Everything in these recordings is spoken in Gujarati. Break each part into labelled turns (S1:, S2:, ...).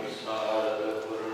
S1: भारत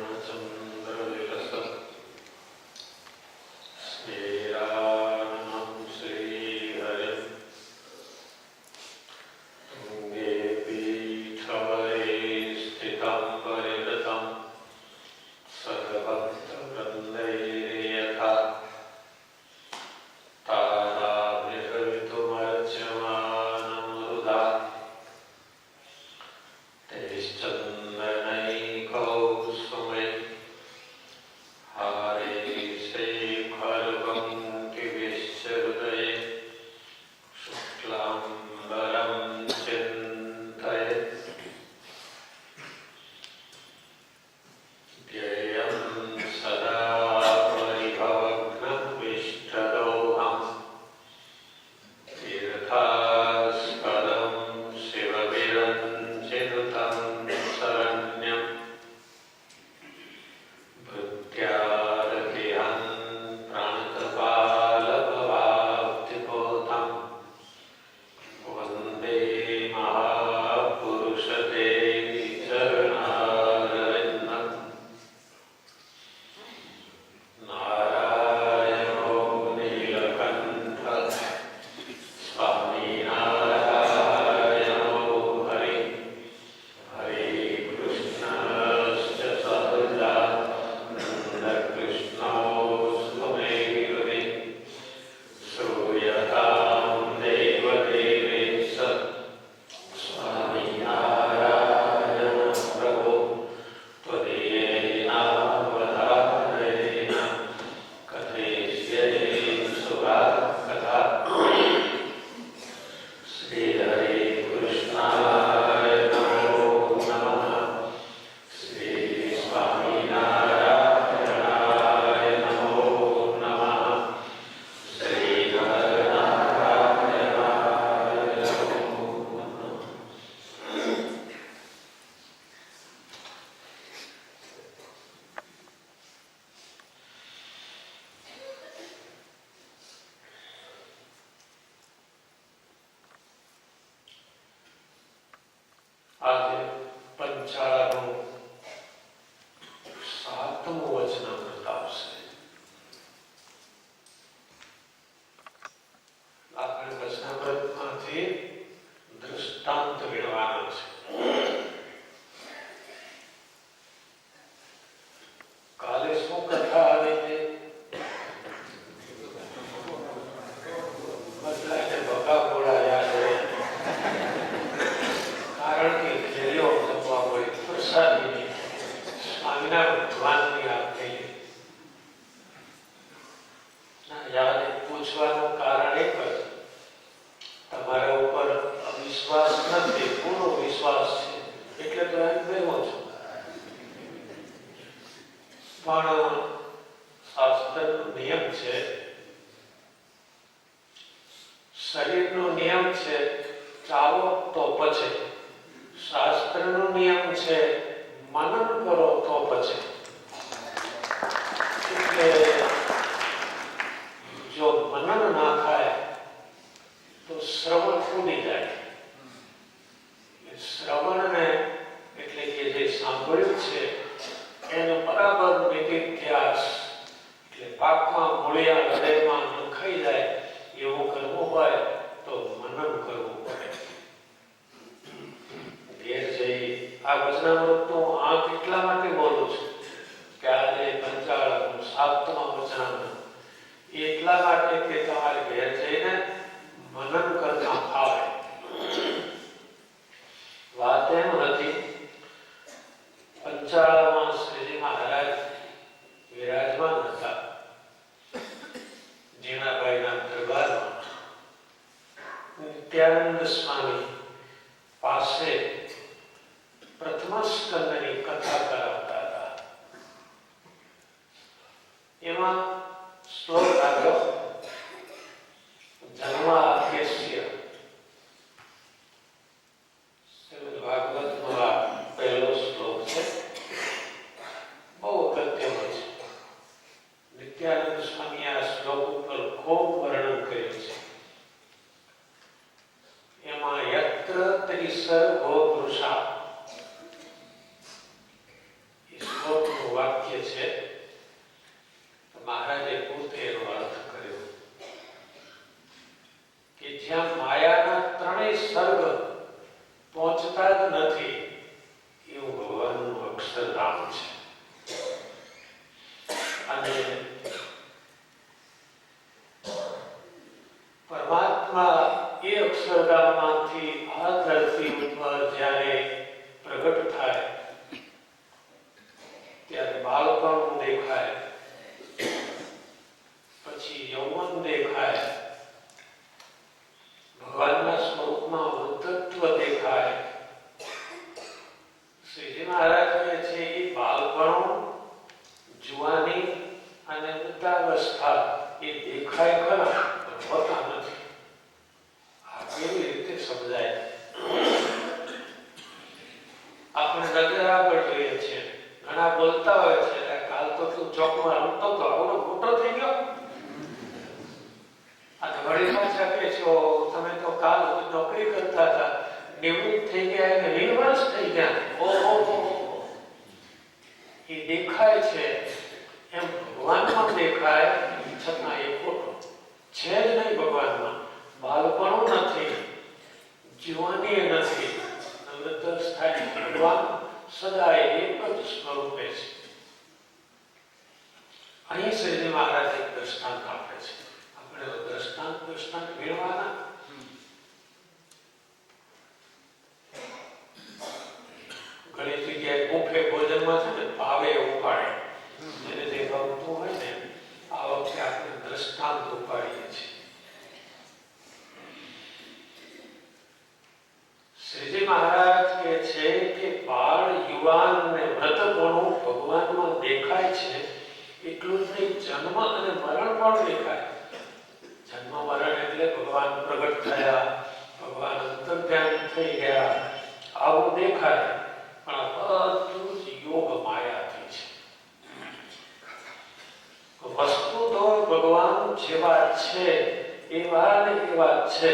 S1: એટલા માટે કે તમારે ઘેર જઈને મદદ સ્વામી આ શ્લોક ઉપર ખૂબ વર્ણન કર્યું છે. છે નવતર સ્થાને ભગવાન સદાય એક જ સ્વરૂપે છે. અહીં શ્રીજી મહારાજ એક દ્રષ્ટાંત આપે છે. આપણે દ્રષ્ટાંત દ્રષ્ટાંત મેળવાના એટલું જ નહીં, જન્મ અને મરણ પણ દેખાય. જન્મ, મરણ એટલે ભગવાન પ્રગટ થયા, ભગવાન અંતર્ધ્યાન થઈ ગયા, આવું દેખાય. પણ આ બધું જ યોગ માયાથી છે. વસ્તુ તો ભગવાન જેવા છે એ એવા એ વાત છે.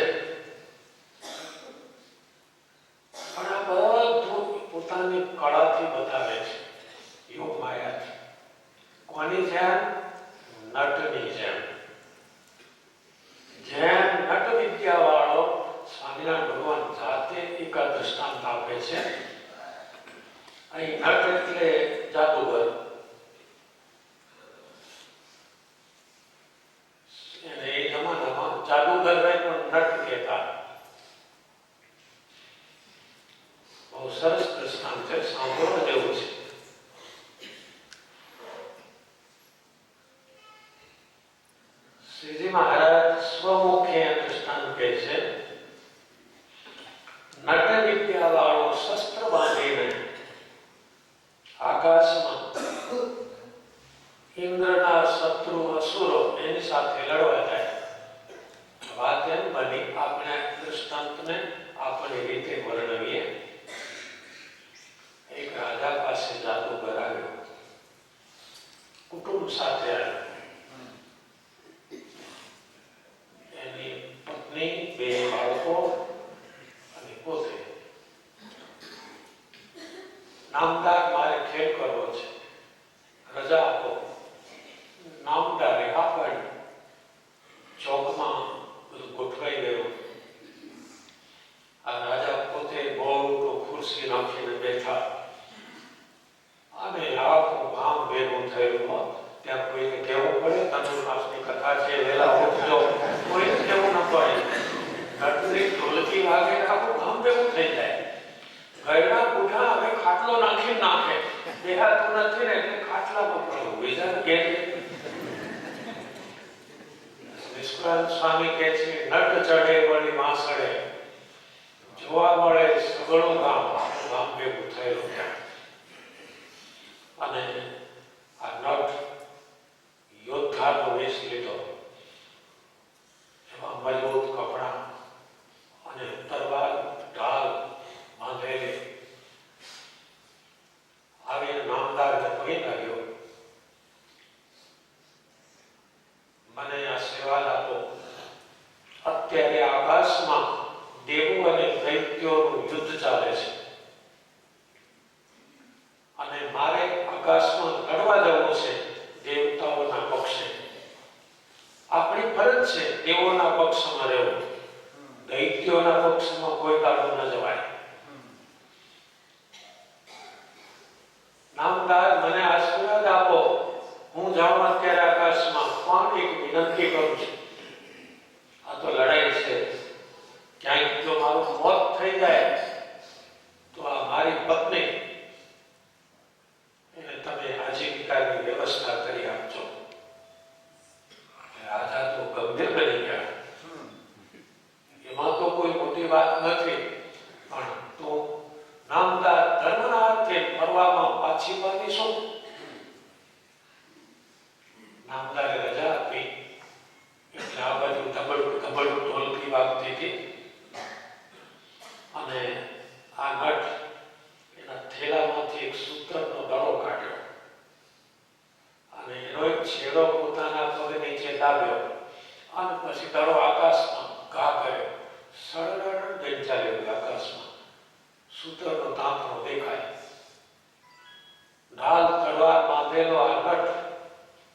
S1: બાંધેલો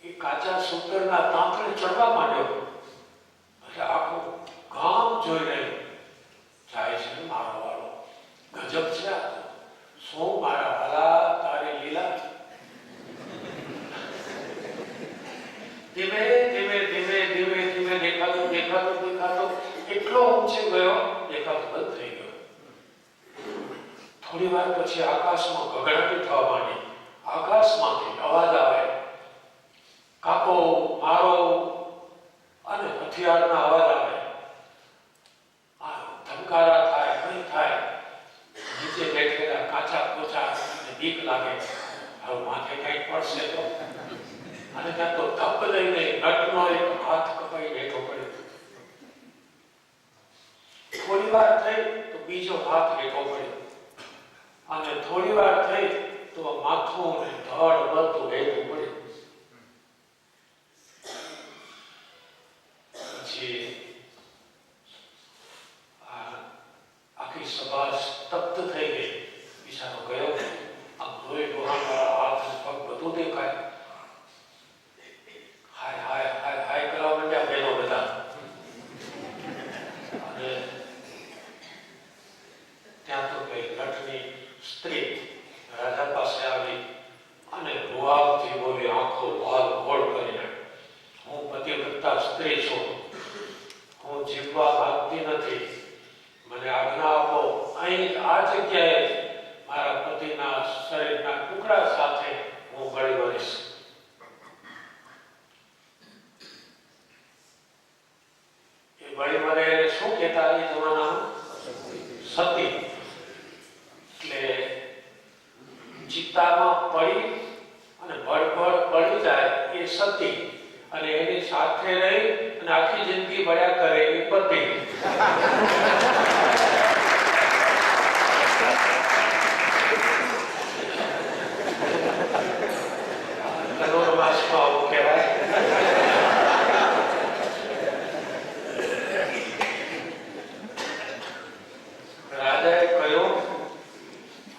S1: એ કાચા સુંદરના તાંતણે ચડવા માંડ્યો. એટલે આખું ગામ જોઈને જાય છે મારો ગજબ છે આ શું મારા વાલા તારી લીલા? ધીમે ધીમે ધીમે ધીમે ધીમે દેખાતો દેખાતો દેખાતો એટલો ઊંચે ગયો, દેખાતો બંધ થઈ ગયો. થોડી વાર પછી આકાશમાં ગગડાટી થવા માંડી. આકાશમાંથી અવાજ આવે. કાપો, મારો અને હથિયારના અવાજ આવે. ધમકારા થાય, કંઈ થાય. નીચે બેઠેલા કાચા પોચા અને બીક લાગે. હવે માથે કંઈક પડશે તો? અને ત્યાં તો ધપ લઈને નટનો એક હાથ કપાઈ બેઠો પડ્યો. થોડી વાર થઈ તો બીજો હાથ બેઠો પડ્યો. અને થોડી વાર થઈ તો માથું ને ધડ બધું બેઠું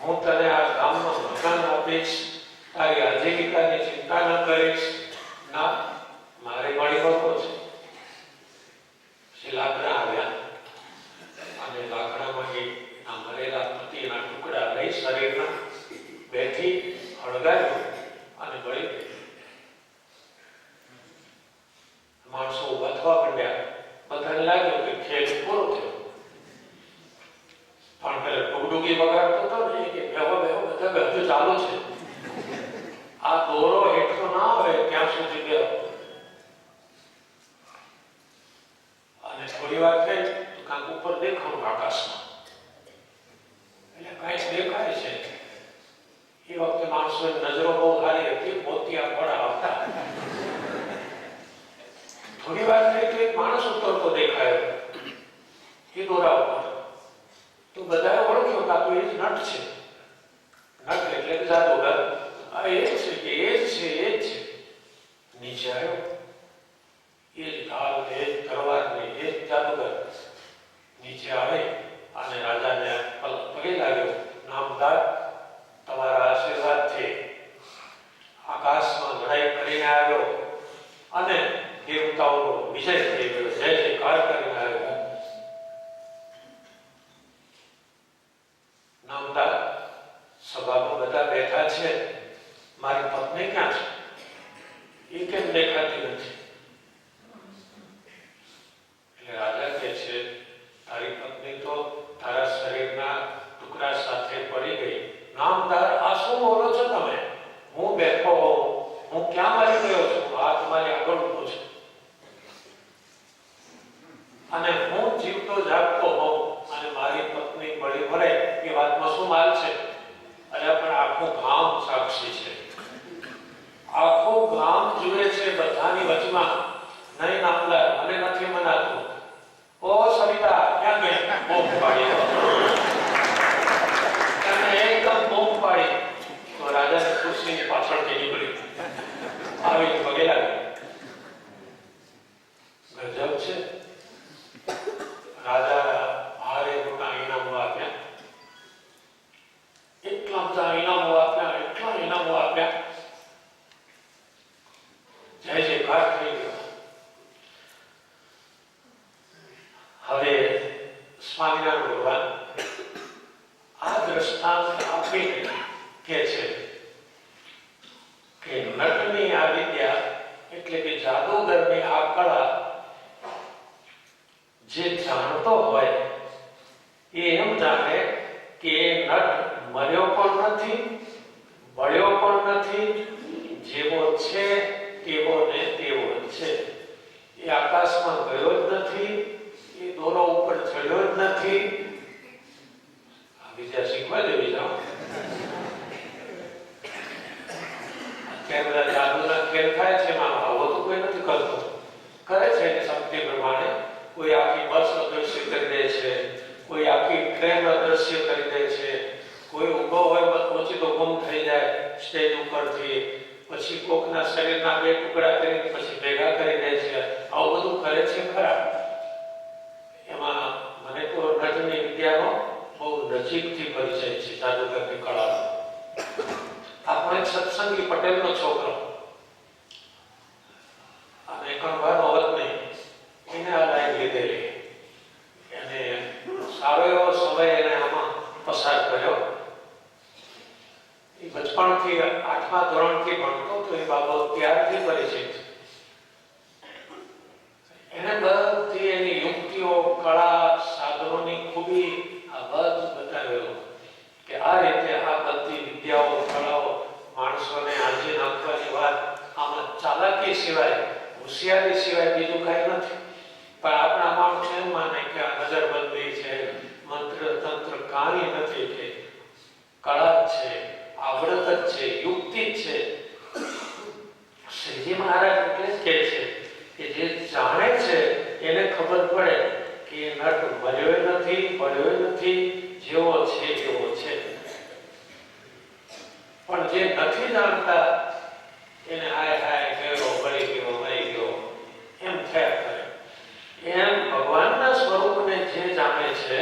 S1: ಮುಂತಾನೆ ಆ ರಾಮನ ಮಕ್ಕನ ಒಪ್ಪಿಸಿ ಹಾಗೆ ಅಜ್ಜಿಗೆ એ દોરા તો બધાએ ઓળખ્યો કે આ તો એ જ નટ છે. નટ એટલે કે જાદુગર આ એ જ છે કે એ જ છે, એ જ છે. નીચે આવ્યો. એ જ ઢાલ એ જ તરવાર ને એ જ જાદુગર. નીચે આવે અને રાજાને પગે લાગ્યો. નામદાર, તમારા આશીર્વાદથી આકાશમાં લડાઈ કરીને આવ્યો. અને દેવતાઓનો વિજય થઈ ગયો. જય જયકાર કરીને આવ્યો નામદાર સભામાં બધા બેઠા છે. મારી પત્ની ક્યાં છે? એ કેમ દેખાતી નથી? राजा બીજા શીખવા જેવી જાઓ બધા જાદુના ખેલ થાય છે, એમાં આવો તો કોઈ નથી કરતું. કરે છે એની શક્તિ પ્રમાણે કોઈ આખી બસ અદૃશ્ય કરી દે છે, કોઈ આખી ટ્રેન અદૃશ્ય કરી દે છે, કોઈ ઊભો હોય પછી તો ગુમ થઈ જાય સ્ટેજ ઉપરથી, પછી કોકના શરીરના બે ટુકડા કરીને પછી ભેગા કરી દે છે. આવું બધું કરે છે ખરા. નજીકથી પરિચય છે, જાદુગરની કળાનો આપણો એક સત્સંગી પટેલનો છોકરો. અને કણભાનો અવત નહીં, એને આ લાઈન લીધેલી. એને સારો એવો સમય એને આમાં પસાર કર્યો. એ બચપણથી આઠમા ધોરણથી ભણતો તો એ બાબત ત્યારથી પરિચિત એને બધી એની યુક્તિઓ, કળા, સાધનોની ખૂબી, આ બધું બતાવેલું કે આ રીતે આ બધી વિદ્યાઓ કળાઓ માણસોને આજે નાખવાની વાત આમાં ચાલાકી સિવાય, હોશિયારી સિવાય બીજું કાંઈ નથી. પણ આપણા માણસો એમ માને કે આ નજરબંધી છે, મંત્ર તંત્ર કાંઈ નથી કે કળા છે, આવડત જ છે, યુક્તિ જ છે. શ્રીજી મહારાજ એટલે જ કહે છે કે જે જાણે છે એને ખબર પડે કે નટ મળ્યો નથી પડ્યો નથી જેવો છે એવો છે. પણ જે નથી જાણતા એને હાય હાય ગયો મરી ગયો મરી ગયો એમ થયા કરે એમ ભગવાનના સ્વરૂપને જે જાણે છે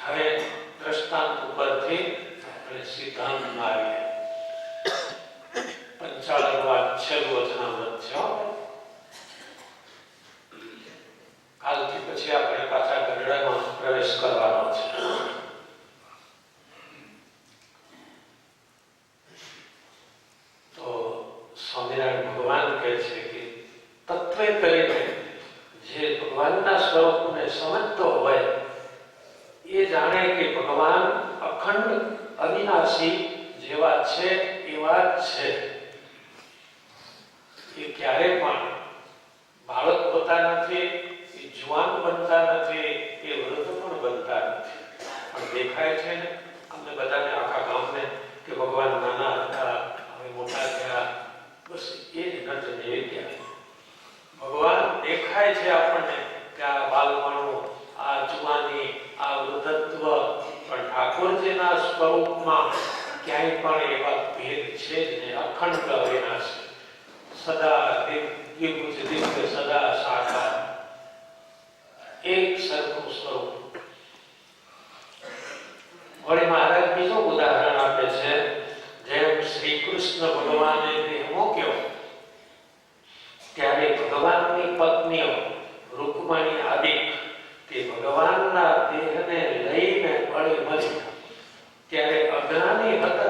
S1: હવે દ્રષ્ટાંત ઉપરથી આપણે સિદ્ધાંતમાં આવીએ પંચાળન વાત છેલ્લું વચનામૃત છે હો. કાલથી પછી આપણે પાછા ગરડામાં પ્રવેશ કરવાનો છે તો સ્વામિનારાયણ ભગવાન કહે છે કે તત્વે કરીને જે ભગવાનના સ્વરૂપને સમજતો હોય એ જાણે કે ભગવાન અખંડ અવિનાશી જેવા છે એવા જ છે એ ક્યારે પણ બાળક હોતા નથી જુવાન બનતા નથી, એ વૃદ્ધ પણ બનતા નથી. પણ દેખાય છે ને, અમને બધાને આખા ગામને કે ભગવાન નાના હતા, હવે મોટા થયા. બસ એ જ નજર એવી ગયા ભગવાન દેખાય છે આપણને કે આ બાલપણું, આ જુવાની, આ વૃદ્ધત્વ. પણ ઠાકોરજીના સ્વરૂપમાં ક્યાંય પણ એવા ભેદ છે નહીં. અખંડ છે. સદા દિવ્ય, સદા સાકાર. એક સરખું સ્વરૂપ. વળી મહારાજ બીજું ઉદાહરણ આપે છે, જેમ શ્રી કૃષ્ણ ભગવાને મૂક્યો, ત્યારે ભગવાનની પત્નીઓ રૂકમણી આદિ તે ભગવાનના દેહને લઈને વળી મળી, ત્યારે અજ્ઞાની હતા.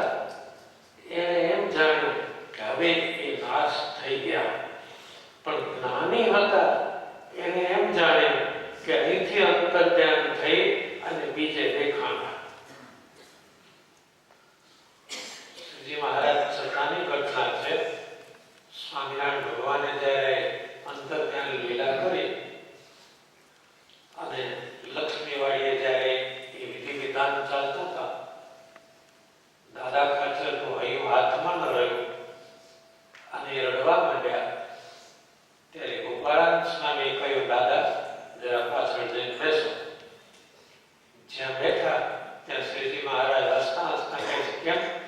S1: Yeah.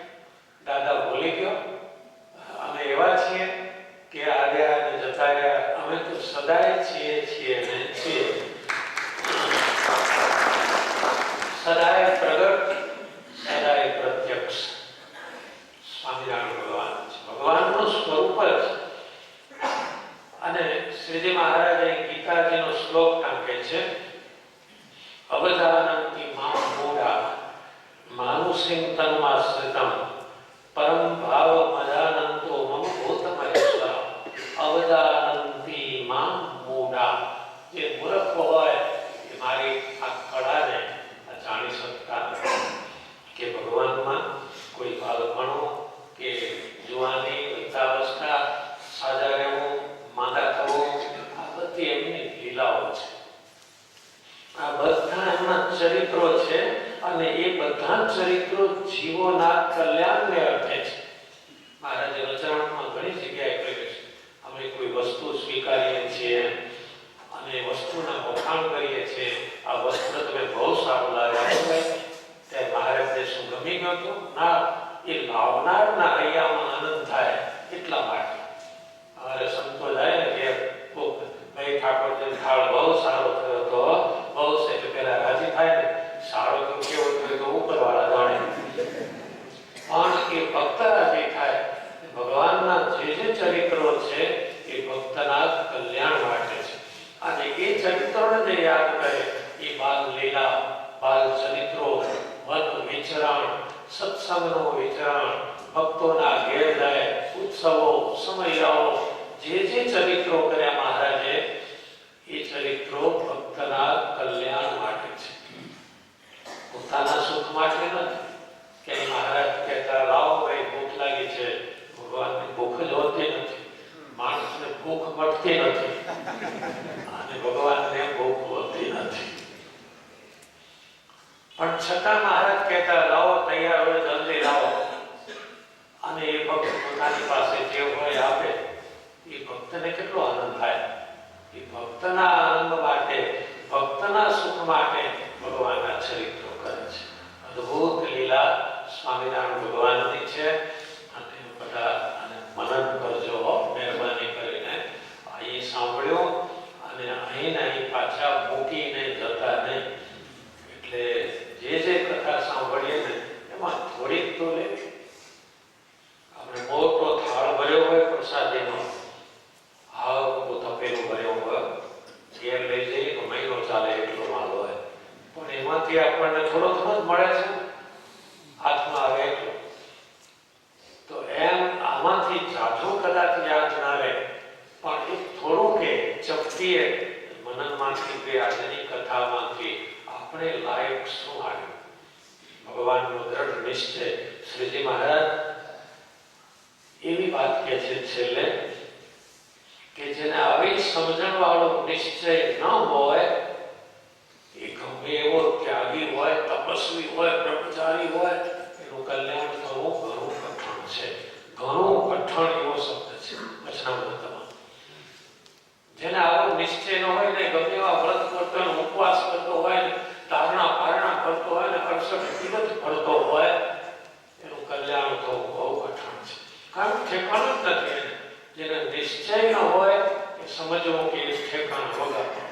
S1: સત્સંગનું વિતરણ, ભક્તોના ઘેર જાય ઉત્સવો સમયાઓ જે જે ચરિત્રો કર્યા મહારાજે, એ ચરિત્રો ભક્તના કલ્યાણ માટે છે. પોતાના સુખ માટે નથી. કે મહારાજ કહેતા, લાવો ભાઈ, ભૂખ લાગી છે. ભગવાનને ભૂખ જ હોતી નથી. માણસને ભૂખ મળતી નથી. અને ભગવાનને ભૂખ હોતી નથી. પણ છતાં મહારાજ કહેતા, લાવો, તૈયાર હોય, જલ્દી લાવો. અને એ ભક્ત પોતાની પાસે જે હોય આપે, એ ભક્તને કેટલો આનંદ થાય? એ ભક્તના આનંદ માટે, ભક્તના સુખ માટે ભગવાનના ચરિત્રો કરે છે. અદ્ભુત લીલા સ્વામિનારાયણ ભગવાનની છે. दामोदर मिश्र श्री जी महाराज એવી વાત કે છે છેલ્લે કે જેને આવી સમજણ વાળો નિશ્ચય ન હોય એ ગમે એવો ત્યાગી હોય તપસ્વી હોય બ્રહ્મચારી હોય ઠેકાણું જ જેને નિશ્ચય ન હોય એ સમજવું કે ઠેકાણ વગર.